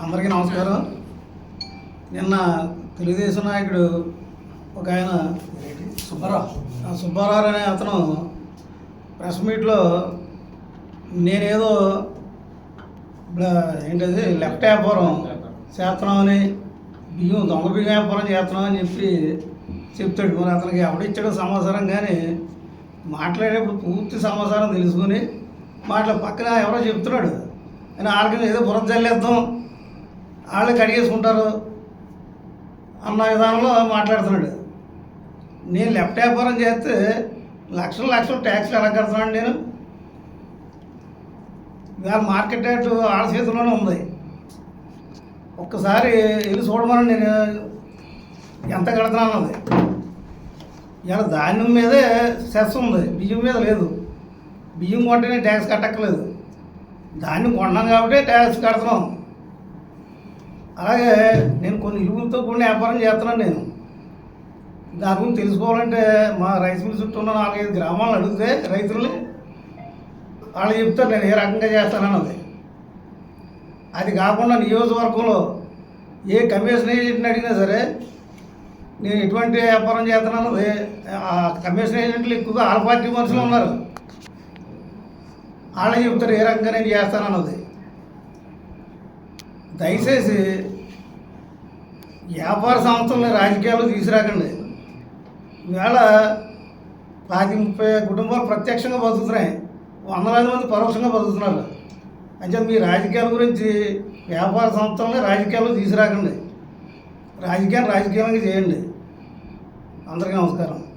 అందరికీ నమస్కారం. నిన్న తెలుగుదేశం నాయకుడు ఒక ఆయన సుబ్బారావు ఆ సుబ్బారావు అనే అతను ప్రెస్ మీట్లో నేనేదో ఏంటది లెఫ్ట్ వ్యాపారం చేస్తున్నామని బియ్యం దొంగ బియ్యం వ్యాపారం చేస్తున్నామని చెప్పి చెప్తాడు. మరి అతనికి ఎవడిచ్చాడో సమాచారం కానీ మాట్లాడేటప్పుడు పూర్తి సమాచారం తెలుసుకుని మాట్లా పక్కన ఎవరో చెప్తున్నాడు. అని ఆర్గనైజ్ ఏదో బురద చల్లేద్దాం. వాళ్ళకి కడిగేసుకుంటారు అన్న విధానంలో మాట్లాడుతున్నాడు. నేను లెఫ్ట్ వ్యాపారం చేస్తే లక్షలు లక్షలు ట్యాక్స్లు ఎలా కడుతున్నాను నేను? ఇవాళ మార్కెట్ రేటు వాళ్ళ చేతిలోనే ఉంది. ఒక్కసారి వెళ్ళి చూడమని నేను ఎంత కడుతున్నాను అన్నది. ఇలా ధాన్యం మీదే సెస్ ఉంది బియ్యం మీద లేదు. బియ్యం కొంటేనే ట్యాక్స్ కట్టక్కలేదు ధాన్యం కొన్నాను కాబట్టి ట్యాక్స్ కడుతున్నాం. అలాగే నేను కొన్ని ఇలుగులతో కూడిన వ్యాపారం చేస్తున్నాను నేను. దాని గురించి తెలుసుకోవాలంటే మా రైస్ మిల్ చుట్టూ ఉన్న నాలుగైదు గ్రామాలను అడిగితే రైతుల్ని వాళ్ళు చెప్తారు నేను ఏ రకంగా చేస్తానన్నది అది కాకుండా నియోజకవర్గంలో ఏ కమిషన్ ఏజెంట్ని అడిగినా సరే నేను ఎటువంటి వ్యాపారం చేస్తున్నాను ఆ కమిషన్ ఏజెంట్లు ఎక్కువగా ఆల్ పార్టీ మనుషులు ఉన్నారు. వాళ్ళే చెప్తారు ఏ రకంగా నేను చేస్తానన్నది దయచేసి వ్యాపార సంస్థలని రాజకీయాలు తీసుకురాకండి. ఈవేళ పాతి ముప్పై కుటుంబాలు ప్రత్యక్షంగా బతుకుతున్నాయి. వందలాది మంది పరోక్షంగా బతుకుతున్నారు. అంటే మీ రాజకీయాల గురించి వ్యాపార సంస్థలని రాజకీయాలు తీసుకురాకండి. రాజకీయాలు రాజకీయంగా చేయండి. అందరికీ నమస్కారం.